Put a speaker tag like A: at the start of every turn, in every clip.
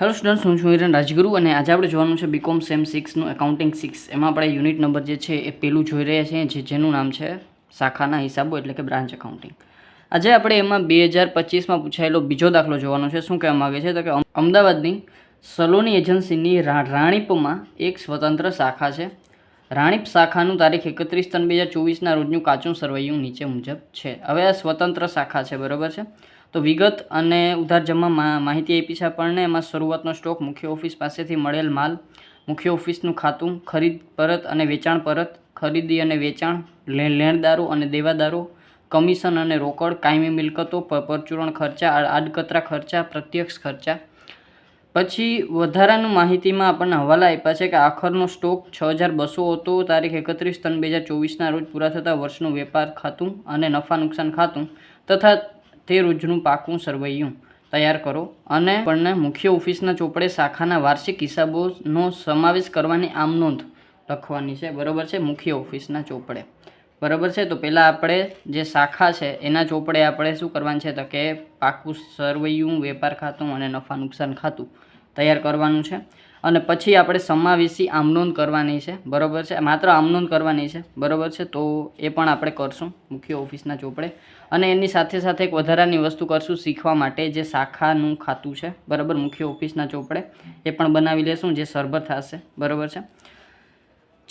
A: Hello students હું છું હિરેન રાજગુરુ અને આજે આપણે જોવાનું છે બીકોમ સેમ સિક્સનું એકાઉન્ટિંગ સિક્સ એમાં આપણે યુનિટ નંબર જે છે એ પેલું જોઈ રહ્યા છીએ, જે જેનું નામ છે શાખાના હિસાબો એટલે કે બ્રાન્ચ એકાઉન્ટિંગ આજે આપણે એમાં બે હજાર પચીસમાં પૂછાયેલો બીજો દાખલો જોવાનો છે. શું કહેવા માગે છે? તો કે અમદાવાદની સલોની એજન્સીની રાણીપમાં એક સ્વતંત્ર શાખા છે. રાણીપ શાખાનું તારીખ એકત્રીસ ત્રણ બે હજાર ચોવીસના રોજનું કાચું સરવૈયું નીચે મુજબ છે. હવે આ સ્વતંત્ર શાખા છે, બરાબર છે? તો વિગત અને ઉધાર જમા માહિતી આપી છે આપણને. એમાં શરૂઆતનો સ્ટોક મુખ્ય ઓફિસ પાસેથી મળેલ માલ, મુખ્ય ઓફિસનું ખાતું, ખરીદ પરત અને વેચાણ પરત, ખરીદી અને વેચાણ, લે- લેણદારો અને દેવાદારો, કમિશન અને રોકડ, કાયમી મિલકતો પરચુરણ ખર્ચા આડકતરા ખર્ચા, પ્રત્યક્ષ ખર્ચા. પછી વધારાનું માહિતીમાં આપણને હવાલા આપ્યા છે કે આખરનો સ્ટોક છ હજાર બસો હતો. તારીખ એકત્રીસ ત્રણ બે હજાર ચોવીસના રોજ પૂરા થતા વર્ષનું વેપાર ખાતું અને નફા નુકસાન ખાતું તથા તે રોજનું પાકું સરવૈયું. તૈયાર કરો અને આપણને મુખ્ય ઓફિસના ચોપડે શાખાના વાર્ષિક હિસાબોનો સમાવેશ કરવાની આમ નોંધ લખવાની છે. બરાબર છે? મુખ્ય ઓફિસના ચોપડે. બરાબર છે? તો પહેલાં આપણે જે શાખા છે, એના ચોપડે આપણે શું કરવાનું છે? તો કે પાકું સરવૈયું, વેપાર ખાતું અને નફા નુકસાન ખાતું તૈયાર કરવાનું છે. અને પછી આપણે સમાવેશી આમનોંધ કરવાની છે. બરાબર છે? માત્ર આમનોંધ કરવાની છે. બરાબર છે? તો એ પણ આપણે કરશું મુખ્ય ઓફિસના ચોપડે. અને એની સાથે સાથે એક વધારાની વસ્તુ કરશું શીખવા માટે, જે શાખાનું ખાતું છે. બરાબર? મુખ્ય ઓફિસના ચોપડે. એ પણ બનાવી લેશું, જે સરભર થશે. બરાબર છે?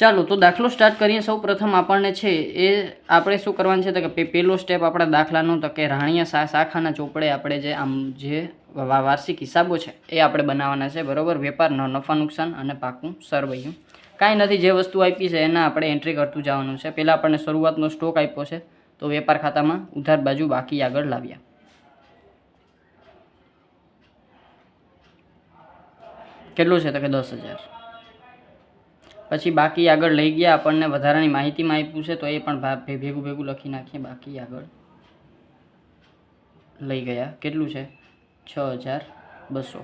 A: ચાલો, તો દાખલો સ્ટાર્ટ કરીએ. સૌ પ્રથમ આપણને છે એ આપણે શું કરવાનું છે તો કે પહેલો સ્ટેપ આપણા દાખલાનો તો કે રાણીયા શાખાના ચોપડે આપણે જે આમ જે વાર્ષિક હિસાબો છે એ આપણે બનાવવાના છે. બરાબર? વેપારનો નફા, નુકસાન અને પાકું સરવૈયું. કાંઈ નથી, જે વસ્તુ આપી છે એના આપણે એન્ટ્રી કરતું જવાનું છે. પહેલાં આપણને શરૂઆતનો સ્ટોક આપ્યો છે તો વેપાર ખાતામાં ઉધાર બાજુ બાકી આગળ લાવ્યા. કેટલું છે તો કે દસ હજાર? પછી બાકી આગળ લઈ ગયા, આપણને વધારાની માહિતીમાં આપ્યું છે, તો એ પણ ભેગું ભેગું લખી નાખીએ, બાકી આગળ લઈ ગયા. કેટલું છે? છ હજાર બસો.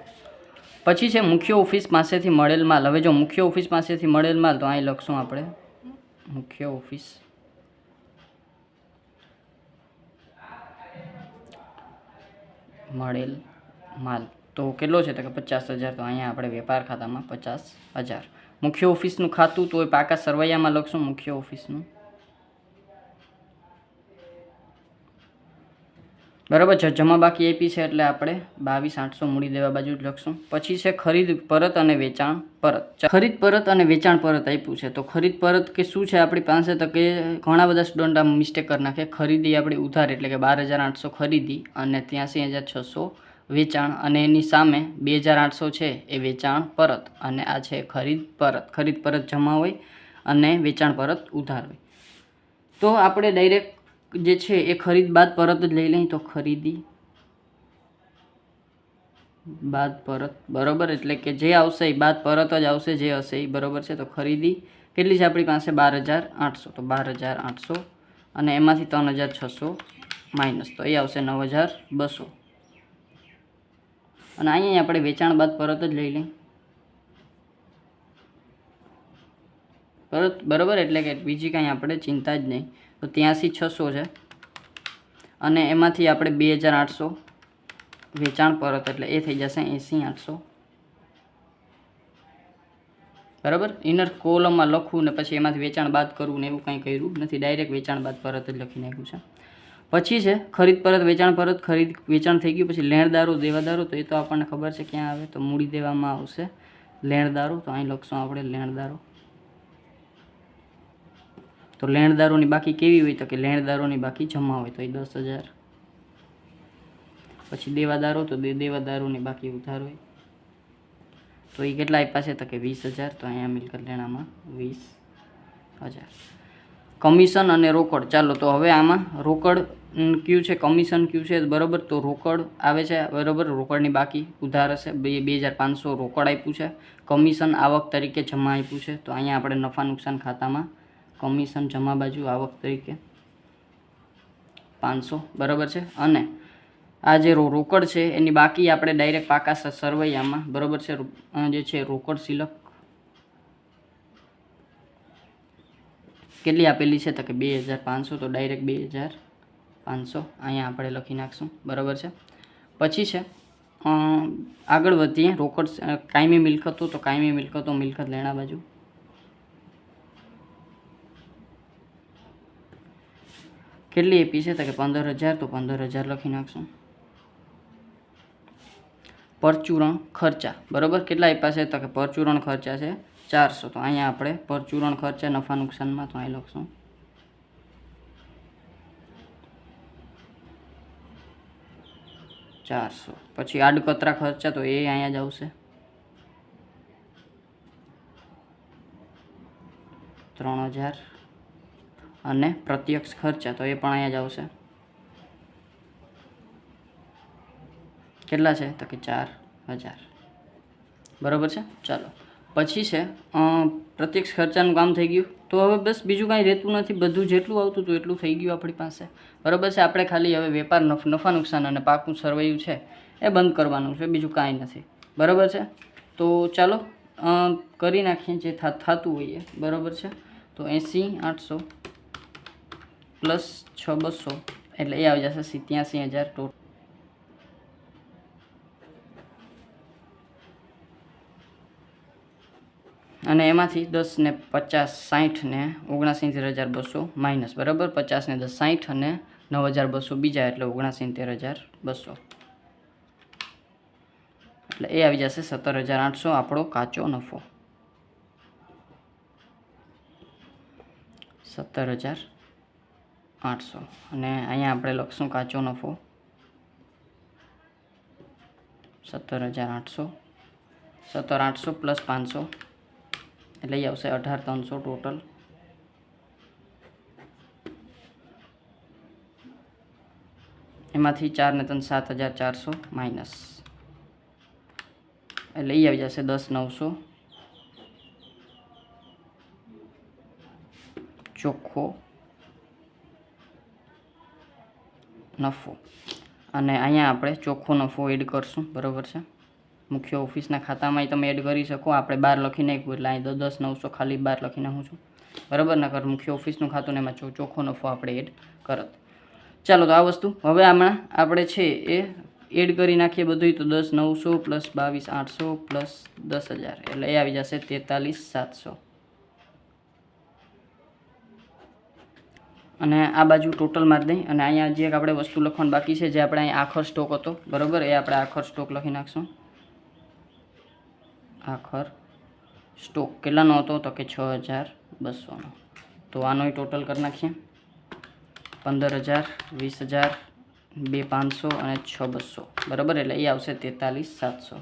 A: પછી છે, મુખ્ય ઓફિસ પાસેથી મળેલ માલ. હવે જો મુખ્ય ઓફિસ પાસેથી મળેલ માલ, તો અહીં લખશું આપણે. મુખ્ય ઓફિસ. મળેલ માલ. તો કેટલો છે? તો કે પચાસ હજાર. તો અહીંયા આપણે વેપાર ખાતામાં પચાસ હજાર. મુખ્ય ઓફિસનું ખાતું તો એ પાકા સરવૈયામાં લખશું મુખ્ય ઓફિસનું. બરાબર છે, જમા બાકી આપી છે એટલે આપણે બાવીસ આઠસો મૂડી દેવા બાજુ જ લખશું. પછી છે ખરીદ પરત અને વેચાણ પરત. ખરીદ પરત અને વેચાણ પરત આપ્યું છે. તો ખરીદ પરત કે શું છે આપણી પાસે તો કે ઘણા બધા સ્ટુડન્ટ આમ મિસ્ટેક કરી નાખે. ખરીદી આપણી ઉધાર એટલે કે બાર હજાર આઠસો ખરીદી અને ત્યાંસી હજાર છસો વેચાણ અને એની સામે બે હજાર આઠસો છે એ વેચાણ પરત અને આ છે ખરીદ પરત. ખરીદ પરત જમા હોય અને વેચાણ પરત ઉધાર હોય તો આપણે ડાયરેક્ટ જે છે એ ખરીદ બાદ પરત જ લઈ લઈએ તો ખરીદી બાદ પરત. બરોબર? એટલે કે જે આવશે એ બાદ પરત જ આવશે, જે હશે એ બરોબર છે. તો ખરીદી કેટલી છે આપણી પાસે? બાર હજાર આઠસો. તો બાર હજાર આઠસો અને એમાંથી ત્રણ હજાર છસો માઇનસ. તો એ આવશે નવ હજાર બસો. અને અહીંયા આપણે વેચાણ બાદ પરત જ લઈ લઈએ. પરત બરાબર એટલે કે બીજી કાંઈ આપણે ચિંતા જ નહીં. તો ત્યાંસી છસો છે. અને એમાંથી આપણે બે હજાર આઠસો વેચાણ પરત એટલે એ થઈ જશે એંસી આઠસો. બરાબર? ઇનર કોલમમાં લખવું ને પછી એમાંથી વેચાણ બાદ કરવું ને એવું કાંઈ કર્યું નથી. ડાયરેક્ટ વેચાણ બાદ પરત જ લખી નાખ્યું છે. પછી છે, ખરીદ પરત, વેચાણ પરત, ખરીદ, વેચાણ થઈ ગયું, પછી લેણદારો દેવાદારો તો એ તો આપણને ખબર છે ક્યાં આવે, તો મૂડી દેવામાં આવશે. લેણદારો તો અહીં લખશું આપણે લેણદારો તો લેણદારોની બાકી કેવી હોય તો કે લેણદારોની બાકી જમા હોય, તો એ દસ હજાર. પછી દેવાદારો તો દેવાદારોની બાકી ઉધાર હોય. તો એ કેટલા આપ્યા છે તો કે વીસ હજાર, તો અહીંયા મિલકત લેણામાં વીસ હજાર. કમિશન અને રોકડ, ચાલો તો હવે આમાં રોકડ કયું છે કમિશન કયું છે, બરાબર, તો રોકડ આવે છે, બરાબર, રોકડની બાકી ઉધાર હશે, બે બે હજાર પાંચસો રોકડ આપ્યું છે કમિશન આવક તરીકે જમા આપ્યું છે, તો અહીંયા આપણે નફા નુકસાન ખાતામાં કમિશન જમા બાજુ આવક તરીકે પાંચસો, બરાબર છે, અને આ જે રોકડ છે, એની બાકી આપણે ડાયરેક્ટ પાકા સરવૈયામાં, બરાબર છે જે છે, રોકડ સિલક કેટલી આપેલી છે, તો કે બે હજાર પાંચસો, તો ડાયરેક્ટ બે હજાર પાંચસો, અહીંયા આપણે લખી નાખશું. બરાબર છે? પછી છે આગળ વધીએ. રોકડ કાયમી મિલકતો, તો કાયમી મિલકતો મિલકત લેણા બાજુ. કેટલી એપી છે? તો કે પંદર હજાર, તો પંદર હજાર લખી નાખશું. પરચુરણ ખર્ચા. બરાબર? કેટલા આપ્યા છે? તો કે પરચુરણ ખર્ચા છે ચારસો. તો અહીંયા આપણે પરચુરણ ખર્ચા, નફા નુકસાનમાં તો અહીં લખશું. ચારસો. પછી આડકતરા ખર્ચા તો એ અહીંયા જ આવશે. ત્રણ હજાર. અને પ્રત્યક્ષ ખર્ચા તો એ પણ અહીંયા જ આવશે. કેટલા છે? તો કે ચાર હજાર. બરાબર છે? ચાલો. પછી છે પ્રત્યક્ષ ખર્ચાનું કામ થઈ ગયું. તો હવે બસ બીજું કાંઈ રહેતું નથી, બધું જેટલું આવતું હતું એટલું થઈ ગયું આપણી પાસે. બરાબર છે, આપણે ખાલી હવે વેપાર નફ નુકસાન અને પાકું સરવૈયું છે, એ બંધ કરવાનું છે, બીજું કાંઈ નથી. બરાબર છે? તો ચાલો કરી નાખીએ જે થતું હોઈએ. બરાબર છે? તો એંસી, આઠસો પ્લસ છ, બસો. એટલે એ આવી જશે સિત્યાસી હજાર ટોટલ. અને એમાંથી દસ ને પચાસ સાઠ ને ઓગણસિત્તેર હજાર બસો માઇનસ, બરાબર? પચાસ ને દસ સાઠ અને નવ હજાર બસો બીજા, એટલે ઓગણસિત્તેર હજાર બસો. એટલે એ આવી જશે સત્તર હજાર આઠસો, આપણો કાચો નફો. સત્તર હજાર આઠસો. અને અહીંયા આપણે લખશું કાચો નફો. સત્તર હજાર આઠસો. સત્તર આઠસો પ્લસ પાંચસો. એટલે એ આવશે અઢાર ત્રણસો ટોટલ એમાંથી ચાર ને ત્રણ સાત હજાર ચારસો માઇનસ. એ આવી જશે દસ નવસો. ચોખ્ખો. નફો. અને અહીંયા આપણે ચોખ્ખો નફો એડ કરશું. બરાબર છે? મુખ્ય ઓફિસના ખાતામાંય તમે એડ કરી શકો. આપણે બાર લખી નાખ્યું એટલે અહીં દસ નવસો ખાલી બાર લખી નાખું છું. બરાબર? નકર મુખ્ય ઓફિસનું ખાતું ને એમાં ચોખ્ખો નફો આપણે એડ કરત. ચાલો તો આ વસ્તુ. હવે હમણાં આપણે છે એ એડ કરી નાખીએ બધું તો દસ, નવસો પ્લસ બાવીસ, આઠસો પ્લસ દસ હજાર. એટલે એ આવી જશે તેતાલીસ, સાતસો. અને આ બાજુ ટોટલ મારી દઈ. અને અહીંયા જે આપણે વસ્તુ લખવાનું બાકી છે, જે આપણે અહીં આખર સ્ટોક હતો. બરાબર? એ આપણે આખર સ્ટોક લખી નાખશું. આખર. સ્ટોક કેટલાનો હતો? તો કે છ હજાર બસોનો તો આનોય ટોટલ કરી નાખીએ. પંદર હજાર, વીસ હજાર, બે પાંચસો અને છ બસો. બરાબર? એટલે એ આવશે તેતાલીસ સાતસો.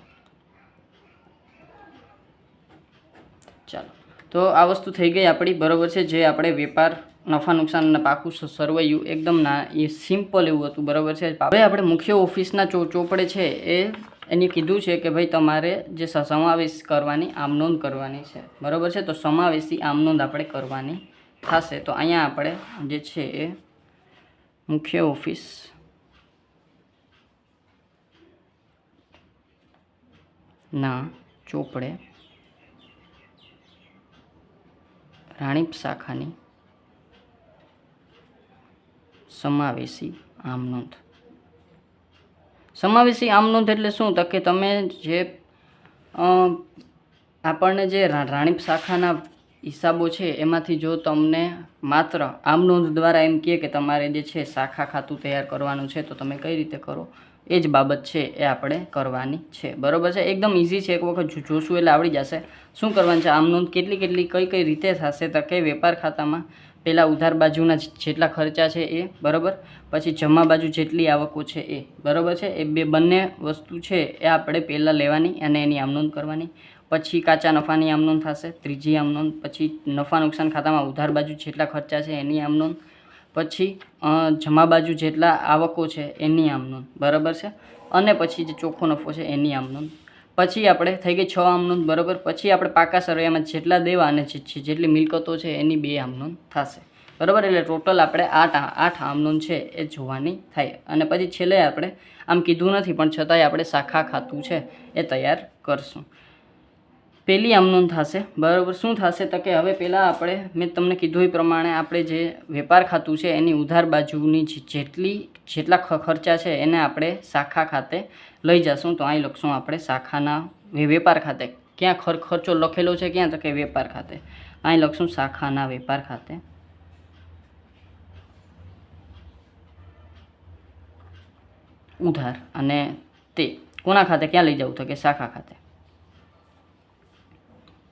A: ચાલો. તો આ વસ્તુ થઈ ગઈ આપણી. બરાબર છે? જે આપણે વેપાર નફા નુકસાન અને પાકું સરવૈયું એકદમ ના, એ સિમ્પલ એવું હતું. બરાબર છે? હવે આપણે મુખ્ય ઓફિસના ચોપડે છે એ એની કીધું છે કે ભાઈ તમારે જે સમાવેશ કરવાની આમનોંધ કરવાની છે. બરાબર છે? તો સમાવેશી આમનોંધ આપણે કરવાની થશે. તો અહીંયા આપણે જે છે એ મુખ્ય ઓફિસ ના ચોપડે રાણીપ શાખાની સમાવેશી આમનોંધ સમાવેશી આમ નોંધ એટલે શું? તો કે તમે જે આપણને જે રાણીપ શાખાના હિસાબો છે, એમાંથી જો તમને માત્ર આમ નોંધ દ્વારા એમ કહે કે તમારે જે છે શાખા ખાતું તૈયાર કરવાનું છે, તો તમે કઈ રીતે કરો? એ જ બાબત છે એ આપણે કરવાની છે. બરોબર છે? એકદમ ઇઝી છે. એક વખત જોશું એટલે આવડી જશે. શું કરવાનું છે? આમ નોંધ કેટલી કેટલી, કઈ કઈ રીતે થશે? તો કે વેપાર ખાતામાં પહેલાં ઉધાર બાજુના જેટલા ખર્ચા છે એ, બરાબર? પછી જમા બાજુ જેટલી આવકો છે એ, બરાબર છે? એ બે બંને વસ્તુ છે એ આપણે પહેલાં લેવાની અને એની આમનોંધ કરવાની. પછી કાચા નફાની આમનોંધ થશે, ત્રીજી આમનોંધ પછી નફા નુકસાન ખાતામાં ઉધાર બાજુ જેટલા ખર્ચા છે એની આમનોંધ પછી જમા બાજુ જેટલા આવકો છે એની આમનોંધ બરાબર છે? અને પછી જે ચોખ્ખો નફો છે એની આમનોંધ પછી આપણે થઈ ગઈ છ આમનોંધ બરાબર? પછી આપણે પાકા સરવૈયામાં જેટલા દેવા અને જેટલી મિલકતો છે એની બે આમનોંધ થશે. બરાબર? એટલે ટોટલ આપણે આઠ આઠ આમનોંધ છે એ જોવાની થાય. અને પછી છેલ્લે આપણે આમ કીધું નથી, પણ છતાંય આપણે શાખા ખાતું છે એ તૈયાર કરશું. પહેલી આમનોંધ થશે. બરાબર, શું થશે? તો કે હવે પહેલાં આપણે મેં તમને કીધું એ પ્રમાણે આપણે જે વેપાર ખાતું છે એની ઉધાર બાજુની જેટલી, જેટલા ખર્ચા છે એને આપણે શાખા ખાતે લઈ જશું. તો અહીં લખશું આપણે શાખાના વેપાર ખાતે. ક્યાં ખર, ખર્ચો લખેલો છે ક્યાં? તો કે વેપાર ખાતે. અહીં લખશું શાખાના વેપાર ખાતે. ઉધાર. અને તે કોના ખાતે? ક્યાં લઈ જવું તો કે શાખા ખાતે.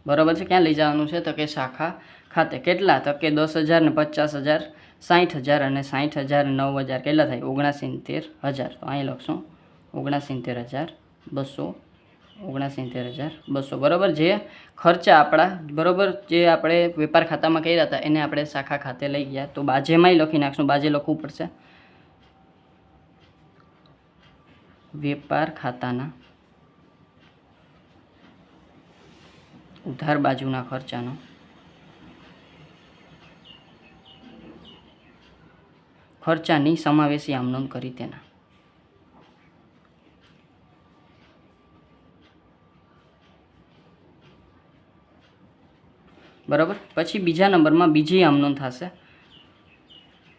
A: બરાબર છે? ક્યાં લઈ જવાનું છે? તો કે શાખા ખાતે. કેટલા? તો કે દસ હજાર ને પચાસ હજાર સાઠ હજાર અને સાઠ હજાર નવ હજાર. કેટલા થાય? ઓગણસિત્તેર હજાર. તો અહીં લખશું. ઓગણસિત્તેર હજાર બસો, ઓગણસિત્તેર હજાર બસો. બરાબર? જે ખર્ચા આપણા, બરાબર? જે આપણે વેપાર ખાતામાં કર્યા હતા, એને આપણે શાખા ખાતે લઈ ગયા. તો બાજેમાંય લખી નાખશું. બાજે લખવું પડશે. વેપાર ખાતાના ઉધાર બાજુના ખર્ચાનો. ખર્ચાની સમાવેશી આમનોંધ કરી તેના. બરાબર? પછી બીજા નંબરમાં બીજી આમનોંધ થશે.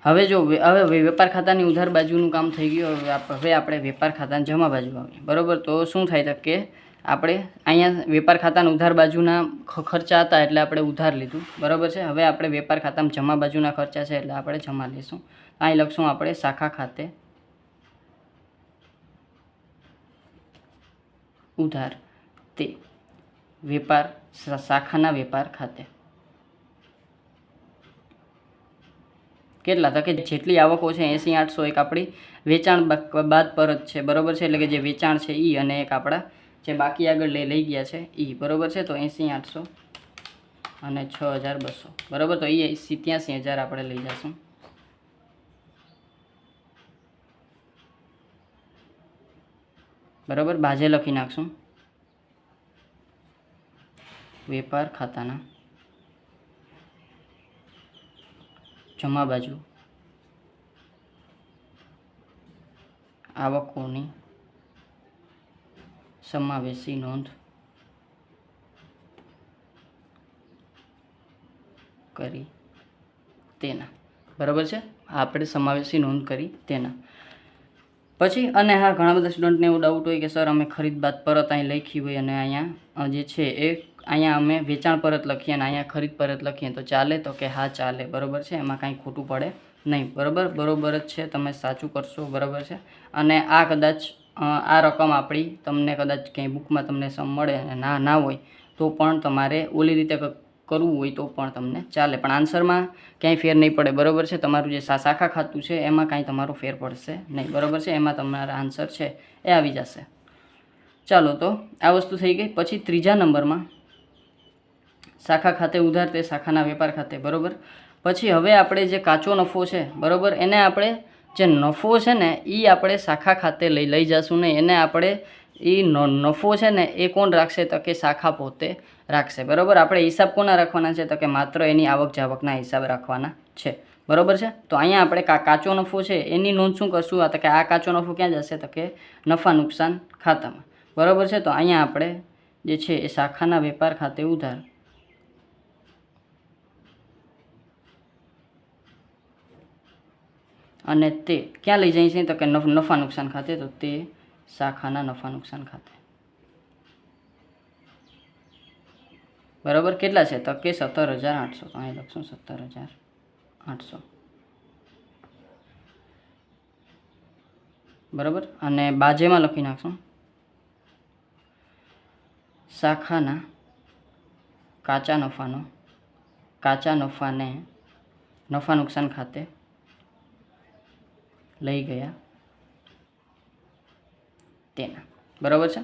A: હવે જો હવે વેપાર ખાતાની ઉધાર બાજુનું કામ થઈ ગયું, હવે આપણે વેપાર ખાતાની જમા બાજુ આવીએ. બરાબર? તો શું થાય કે આપણે અહીંયા વેપાર ખાતાના ઉધાર બાજુના ખર્ચા હતા એટલે આપણે ઉધાર લીધું. બરાબર છે? હવે આપણે વેપાર ખાતામાં જમા બાજુના ખર્ચા છે એટલે આપણે જમા લઈશું. અહીં લખશું આપણે શાખા ખાતે ઉધાર. તે વેપાર શાખાના વેપાર ખાતે. કેટલા? તો કે જેટલી આવકો છે એંસી આઠસો એક આપણી વેચાણ બાદ પરત છે. બરાબર છે? એટલે કે જે વેચાણ છે એ અને એક આપણા જે બાકી આગળ લઈ લઈ ગયા છે એ બરાબર છે? તો એંસી આઠસો અને છ હજાર બસો. બરાબર? તો એ સિત્યાસી હજાર આપણે લઈ જશું. બરાબર? બાજે લખી નાખશું. વેપાર ખાતાના. જમા બાજુ. આવકોની સમાવેશી નોંધ કરી તેના. બરાબર છે? આપણે સમાવેશી નોંધ કરી તેના. પછી, અને હા, ઘણા બધા સ્ટુડન્ટને એવું ડાઉટ હોય કે સર અમે ખરીદ બાદ પરત અહીં લખી હોય અને અહીંયા જે છે એ અહીંયા અમે વેચાણ પરત લખીએ અને અહીંયા ખરીદ પરત લખીએ, તો ચાલે તો કે હા, ચાલે. બરાબર છે? એમાં કાંઈ ખોટું પડે નહીં. બરાબર? બરોબર જ છે. તમે સાચું કરશો. બરાબર છે? અને આ કદાચ આ રકમ આપણી તમને કદાચ ક્યાંય બુકમાં તમને સમ મળે અને ના ના હોય, તો પણ તમારે ઓલી રીતે કરવું હોય તો પણ તમને ચાલે. પણ આન્સરમાં ક્યાંય ફેર નહીં પડે. બરોબર છે? તમારું જે શાખા ખાતું છે, એમાં કાંઈ તમારો ફેર પડશે નહીં. બરોબર છે? એમાં તમારા આન્સર છે એ આવી જશે. ચાલો તો, આ વસ્તુ થઈ ગઈ. પછી ત્રીજા નંબરમાં શાખા ખાતે ઉધાર તે શાખાના વેપાર ખાતે. બરોબર? પછી હવે આપણે જે કાચો નફો છે, બરોબર? એને આપણે જે નફો છે ને એ આપણે શાખા ખાતે લઈ લઈ જશું નહીં. એને આપણે એ નફો છે ને, એ કોણ રાખશે તો કે શાખા પોતે રાખશે. બરાબર? આપણે હિસાબ કોના રાખવાના છે? તો કે માત્ર એની આવક જાવકના હિસાબ રાખવાના છે. બરોબર છે? તો અહીંયા આપણે કા કાચો નફો છે, એની નોંધ શું કરશું? આ તો કે આ કાચો નફો ક્યાં જશે? તો કે નફા નુકસાન ખાતામાં. બરાબર છે? તો અહીંયા આપણે જે છે એ શાખાના વેપાર ખાતે ઉધાર અને તે ક્યાં લઈ જાય છે તો કે નફા નુકસાન ખાતે, તો તે શાખાના નફા નુકસાન ખાતે. બરાબર? કેટલા છે? તો કે સત્તર હજાર આઠસો. તો અહીં લખશું સત્તર હજાર આઠસો. બરાબર? અને બાજેમાં લખી નાખશું. શાખાના કાચા નફાનો, કાચા નફાને નફા નુકસાન ખાતે લઈ ગયા. તેના. બરાબર છે?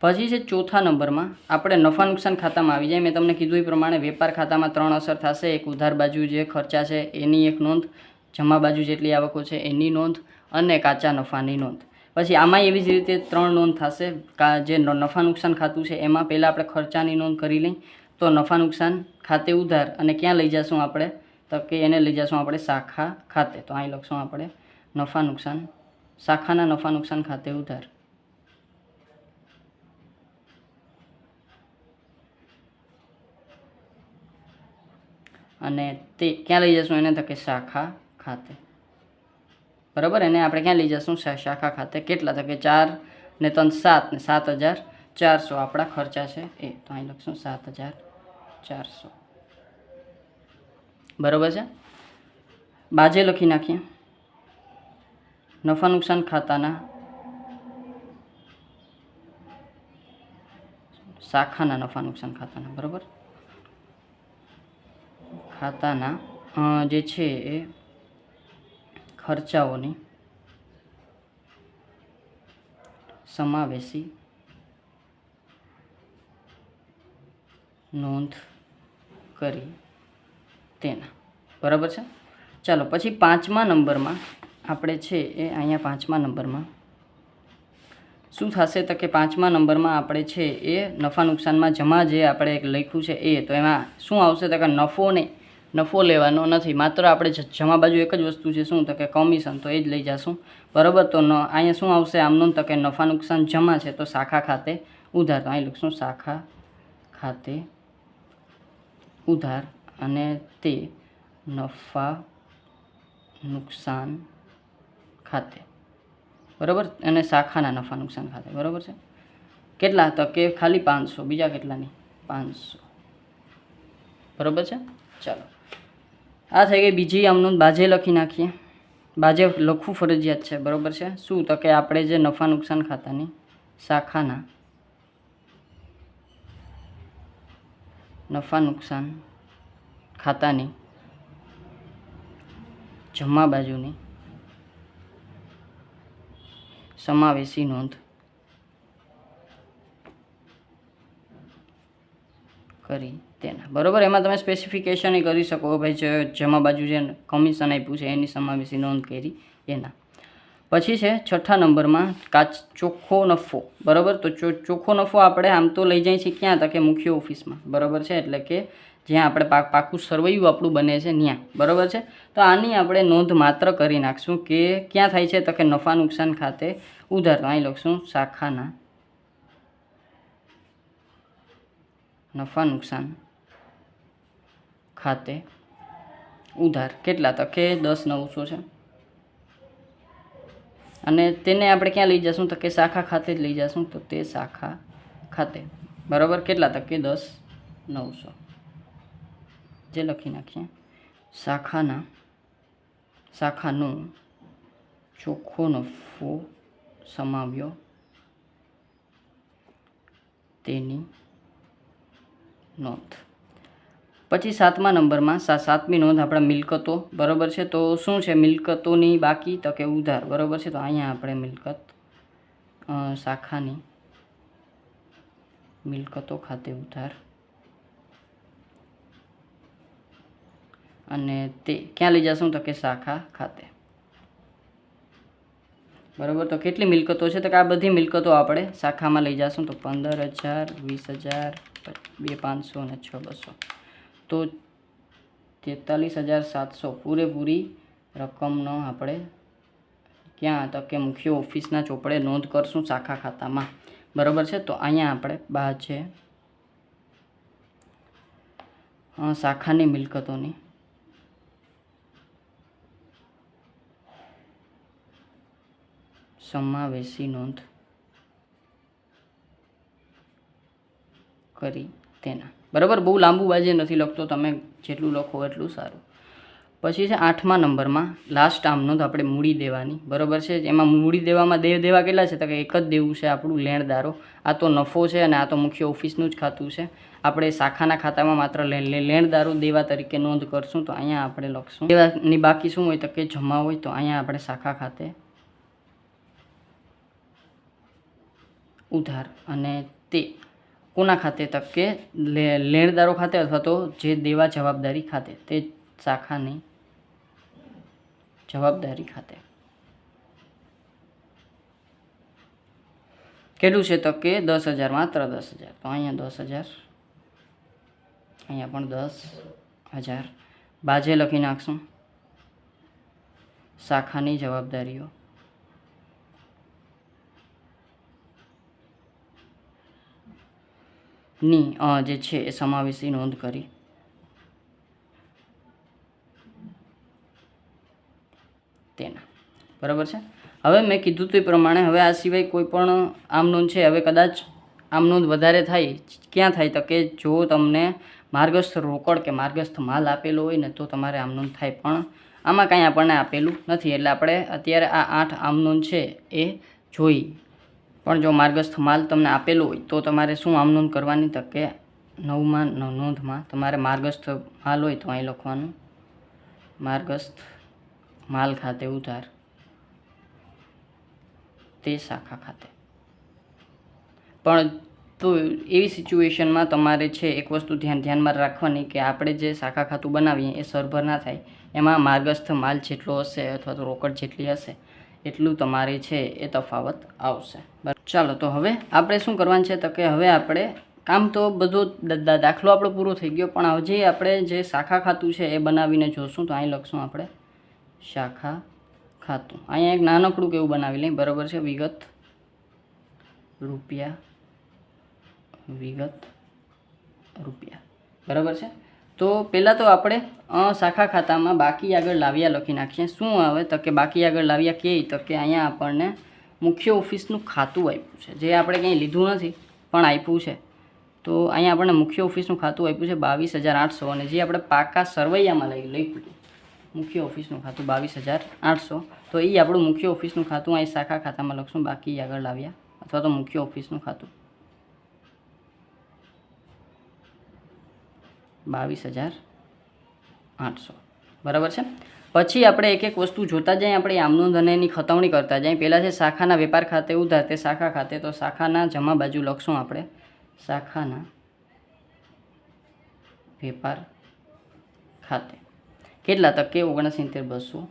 A: પછી છે ચોથા નંબરમાં આપણે નફા નુકસાન ખાતામાં આવી જાય. મેં તમને કીધું એ પ્રમાણે વેપાર ખાતામાં ત્રણ અસર થશે. એક ઉધાર બાજુ જે ખર્ચા છે એની એક નોંધ, જમા બાજુ જેટલી આવકો છે એની નોંધ અને કાચા નફાની નોંધ. પછી આમાં એવી જ રીતે ત્રણ નોંધ થશે. કા જે નફા નુકસાન ખાતું છે એમાં પહેલાં આપણે ખર્ચાની નોંધ કરી લઈ. તો નફા નુકસાન ખાતે ઉધાર અને ક્યાં લઈ જશું આપણે? તો કે એને લઈ જશું આપણે શાખા ખાતે. તો અહીં લખશું આપણે નફા નુકસાન. શાખાના નફા નુકસાન ખાતે ઉધાર. અને તે ક્યાં લઈ જશું? એને તો શાખા ખાતે. બરાબર? એને આપણે ક્યાં લઈ જશું? શાખા ખાતે. કેટલા? તો ચાર ને ત્રણ, સાત ને સાત હજાર ચારસો આપણા ખર્ચા છે. એ તો અહીં લખશું સાત હજાર ચારસો. બરાબર છે? બાજે લખી નાખીએ. નફા નુકસાન ખાતાના શાખાના નફા નુકસાન ખાતાના, બરાબર? ખાતાના જે છે એ ખર્ચાઓની સમાવેશી નોંધ કરી તેના, બરાબર છે? ચાલો, પછી પાંચમા નંબરમાં આપણે છે એ અહીંયા પાંચમા નંબરમાં. શું થશે તો કે પાંચમા નંબરમાં આપણે છે એ નફા નુકસાનમાં જમા જે આપણે લખ્યું છે એ, તો એમાં શું આવશે તો કે નફો ને નફો લેવાનો નથી. માત્ર આપણે જમા બાજુ એક જ વસ્તુ છે શું તો કે કમિશન તો એ જ લઈ જશું. બરાબર? તો ન, અહીંયા શું આવશે આમનું તો કે નફા નુકસાન જમા છે, તો શાખા ખાતે ઉધાર. તો અહીં લખશું શાખા ખાતે ઉધાર અને તે નફા નુકસાન ખાતે. બરાબર? અને શાખાના નફા નુકસાન ખાતે. બરાબર છે? કેટલા તો કે ખાલી પાંચસો? બીજા કેટલાની? પાંચસો. બરાબર છે? ચાલો. આ થઈ ગઈ બીજી આમનું. બાજે લખી નાખીએ. બાજે લખવું ફરજિયાત છે. બરાબર છે? શું તો કે આપણે જે નફા નુકસાન ખાતાની શાખાના નફા નુકસાન ખાતાની જમા બાજુની સમાવેશી નોંધ. કરી તેના. બરાબર? એમાં તમે સ્પેસિફિકેશન કરી શકો. ભાઈ જમા બાજુ જે કમિશન આપ્યું છે, એની સમાવેશી નોંધ કરી એના. પછી છે, છઠ્ઠા નંબરમાં કાચ ચોખ્ખો નફો. બરાબર? તો ચોખ્ખો નફો આપણે આમ તો લઈ જઈએ છીએ ક્યાં? તકે મુખ્ય ઓફિસમાં. બરાબર છે? એટલે કે જ્યાં આપણે પાક પાકું સર્વૈયું આપણું બને છે ત્યાં બરાબર છે? તો આની આપણે નોંધ માત્ર કરી નાખશું કે ક્યાં થાય છે? તો કે નફા નુકસાન ખાતે તો અહીં લખશું શાખાના. નફા નુકસાન. ખાતે. ઉધાર. કેટલા તકે? દસ નવસો છે. અને તેને આપણે ક્યાં લઈ જશું? તો કે શાખા ખાતે જ લઈ જશું. તો તે શાખા ખાતે. બરાબર? કેટલા તકે? દસ નવસો જે લખી નાખીએ. શાખાના. શાખાનો ચોખ્ખો નફો સમાવ્યો. તેની નોંધ. પછી સાતમા નંબરમાં સા, સાતમી નોંધ આપણા મિલકતો, બરાબર છે? તો શું છે મિલકતોની બાકી? તો કે ઉધાર, બરાબર છે? તો અહીંયા આપણે મિલકત શાખાની મિલકતો ખાતે ઉધાર. અને તે ક્યાં લઈ જશું? તો કે શાખા ખાતે. બરાબર, તો કેટલી મિલકતો છે? તો આ બધી મિલકતો આપણે શાખામાં લઈ જશું. તો પંદર હજાર, વીસ હજાર, બે પાંચસો અને છ બસો. તો તેતાલીસ હજાર સાતસો પૂરેપૂરી રકમનો આપણે ક્યાં તો કે મુખ્ય ઓફિસના ચોપડે નોંધ કરશું શાખા ખાતામાં. બરાબર છે? તો અહીંયા આપણે બા છે શાખાની મિલકતોની. સમાવેશી નોંધ કરી તેના. બરાબર? બહુ લાંબુ બાજે નથી લખતો, તમે જેટલું લખો એટલું સારું. પછી છે આઠમા નંબરમાં લાસ્ટ આમનો તો આપણે મૂડી દેવાની. બરાબર છે? એમાં મૂડી દેવામાં દેવ દેવા કેટલા છે? તો કે એક જ દેવું છે આપણું, લેણદારો. આ તો નફો છે અને આ તો મુખ્ય ઓફિસનું જ ખાતું છે. આપણે શાખાના ખાતામાં માત્ર લેણદારો દેવા તરીકે નોંધ કરશું, તો અહીંયા આપણે લખશું. દેવાની બાકી શું હોય તો કે જમા હોય, તો અહીંયા આપણે શાખા ખાતે ઉધાર અને તે કોના ખાતે તક કે લેણદારો ખાતે અથવા તો જે દેવા જવાબદારી ખાતે, તે શાખાની જવાબદારી ખાતે. કેટલું છે તો કે દસ હજાર, માત્ર દસ હજાર. તો અહીંયા દસ હજાર. અહીંયા પણ દસ હજાર. બાજે લખી નાખશું. શાખાની જવાબદારીઓ. ની જે છે એ સમાવેશી નોંધ કરી. તેના. બરાબર છે? હવે મેં કીધું તે પ્રમાણે હવે આ સિવાય કોઈ પણ આમ નોંધ છે? હવે કદાચ આમ નોંધ વધારે થાય, ક્યાં થાય? તો કે જો તમને માર્ગસ્થ રોકડ કે માર્ગસ્થ માલ આપેલો હોય ને, તો તમારે આમ નોંધ થાય. પણ આમાં કાંઈ આપણને આપેલું નથી. એટલે આપણે અત્યારે આ આઠ આમ નોંધ છે એ જોઈ. પણ જો માર્ગસ્થ માલ તમને આપેલો હોય, તો તમારે શું આમ નોંધ કરવાની તકે કે નવમાં નવ નોંધમાં તમારે માર્ગસ્થ માલ હોય તો અહીં લખવાનું. માર્ગસ્થ માલ ખાતે ઉધાર. તે શાખા ખાતે. પણ તો એવી સિચ્યુએશનમાં તમારે છે એક વસ્તુ ધ્યાન, ધ્યાનમાં રાખવાની કે આપણે જે શાખા ખાતું બનાવીએ, એ સરભર ના થાય. એમાં માર્ગસ્થ માલ જેટલો હશે અથવા તો રોકડ જેટલી હશે, એટલું તમારે છે એ તફાવત આવશે. બરાબર? ચાલો તો હવે આપણે શું કરવાનું છે તો કે હવે આપણે કામ તો બધો દાખલો આપણો પૂરો થઈ ગયો, પણ હજી આપણે જે શાખા ખાતું છે એ બનાવીને જોશું તો અહીં લખશું આપણે. શાખા ખાતું. અહીંયા એક નાનકડું કેવું બનાવી લઈએ. બરાબર છે? વિગત રૂપિયા. વિગત રૂપિયા. બરાબર છે? તો પહેલાં તો આપણે શાખા ખાતામાં બાકી આગળ લાવ્યા લખી નાખીએ. શું આવે? તો કે બાકી આગળ લાવ્યા કે તો કે અહીંયા આપણને મુખ્ય ઓફિસનું ખાતું આપ્યું છે. જે આપણે કંઈ લીધું નથી, પણ આપ્યું છે. તો અહીંયા આપણને મુખ્ય ઓફિસનું ખાતું આપ્યું છે બાવીસ હજાર આઠસો અને જે આપણે પાકા સરવૈયામાં લઈ લખ્યું મુખ્ય ઓફિસનું ખાતું બાવીસ હજાર આઠસો. તો એ આપણું મુખ્ય ઓફિસનું ખાતું અહીં શાખા ખાતામાં લખશું, બાકી આગળ લાવ્યા. અથવા તો મુખ્ય ઓફિસનું ખાતું. બાવીસ હજાર આઠસો. બરાબર છે? પછી આપણે એક એક વસ્તુ જોતા જઈએ, આપણે આમનું અને એની ખતવણી કરતા જઈએ. પહેલાં છે શાખાના વેપાર ખાતે ઉધાર, તે શાખા ખાતે. તો શાખાના જમા બાજુ લખશું આપણે. શાખાના વેપાર ખાતે. કેટલા તકે? ઓગણસિત્તેર, બસો.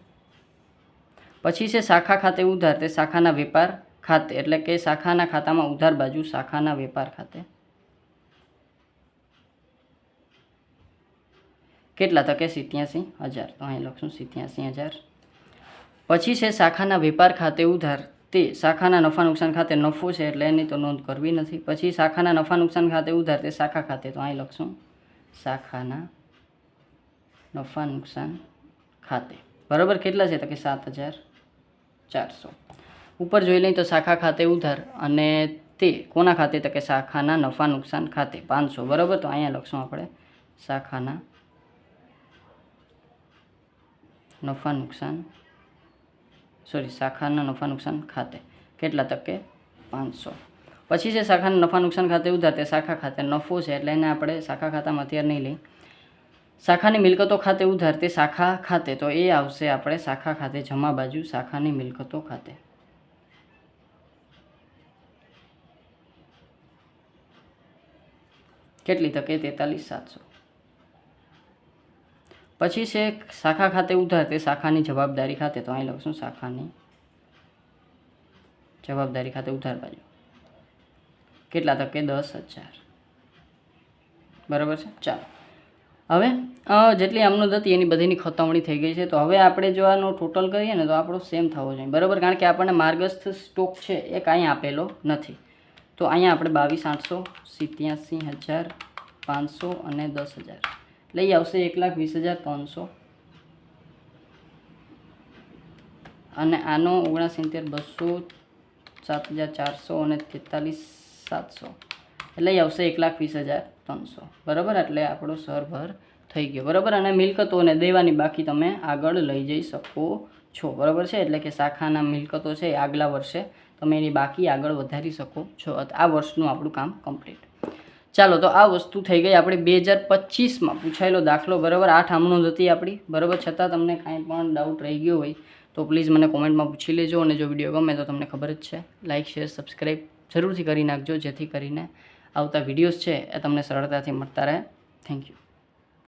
A: પછી છે શાખા ખાતે ઉધાર, તે શાખાના વેપાર ખાતે. એટલે કે શાખાના ખાતામાં ઉધાર બાજુ શાખાના વેપાર ખાતે. કેટલા તકે સિત્યાસી હજાર, તો અહીં લખશું સિત્યાસી હજાર. પછી છે શાખાના વેપાર ખાતે ઉધાર. તે શાખાના નફા નુકસાન ખાતે નફો છે એટલે એની તો નોંધ કરવી નથી. પછી શાખાના નફા નુકસાન ખાતે ઉધાર, તે શાખા ખાતે. તો અહીં લખશું શાખાના નફા નુકસાન ખાતે. બરાબર કેટલા છે તો કે સાત હજાર ચારસો. ઉપર જોઈ લઈએ તો શાખા ખાતે ઉધાર અને તે કોના ખાતે તો કે શાખાના નફા નુકસાન ખાતે? પાંચસો. બરાબર? તો અહીંયા લખશું આપણે શાખાના નફા નુકસાન સોરી શાખાના નફા નુકસાન ખાતે. કેટલા તકે? પાંચસો. પછી છે શાખાના નફા નુકસાન ખાતે ઉધાર, તે શાખા ખાતે નફો છે, એટલે એને આપણે શાખા ખાતામાં અત્યારે નહીં લઈ શાખાની મિલકતો ખાતે ઉધાર, તે શાખા ખાતે, તો એ આવશે આપણે શાખા ખાતે જમા બાજુ શાખાની મિલકતો ખાતે. કેટલી તકે? તેતાલીસ, સાતસો. પછી છે શાખા ખાતે ઉધાર તે શાખાની જવાબદારી ખાતે, તો અહીં લખશું શાખાની જવાબદારી ખાતે ઉધાર બાજુ. કેટલા તકે? દસ હજાર. બરાબર છે? ચાલો. હવે જેટલી આમનોંધ હતી એની બધીની ખતવણી થઈ ગઈ છે. તો હવે આપણે જો આનો ટોટલ કરીએ ને, તો આપણો સેમ થવો જોઈએ. બરાબર? કારણ કે આપણને માર્ગસ્થ સ્ટોક છે, એ કાંઈ આપેલો નથી. તો અહીંયા આપણે બાવીસ આઠસો સિત્યાસી હજાર પાંચસો અને દસ હજાર. લઈ આવશે એક લાખ વીસ હજાર ત્રણસો. અને આનો ઓગણસિત્તેર, બસો, સાત હજાર ચારસો અને તેતાલીસ, સાતસો. લઈ આવશે એક લાખ વીસ હજાર ત્રણસો. બરાબર? એટલે આપણો સરભર થઈ ગયો. બરાબર? અને મિલકતોને દેવાની બાકી તમે આગળ લઈ જઈ શકો છો. બરાબર છે? એટલે કે શાખાના મિલકતો છે આગલા વર્ષે તમે એની બાકી આગળ વધારી શકો છો. આ વર્ષનું આપણું કામ કમ્પ્લીટ. ચાલો તો આ વસ્તુ થઈ ગઈ આપણે બે હજાર પચીસમાં પૂછાયેલો દાખલો બરાબર આઠ આમણો હતી આપણી. બરાબર છતાં તમને કાંઈ પણ ડાઉટ રહી ગયો હોય તો પ્લીઝ મને કોમેન્ટમાં પૂછી લેજો અને જો વીડિયો ગમે તો તમને ખબર જ છે. લાઇક શેર સબસ્ક્રાઈબ જરૂરથી કરી નાખજો જેથી કરીને આવતા વિડીયોઝ છે એ તમને સરળતાથી મળતા રહે. Thank you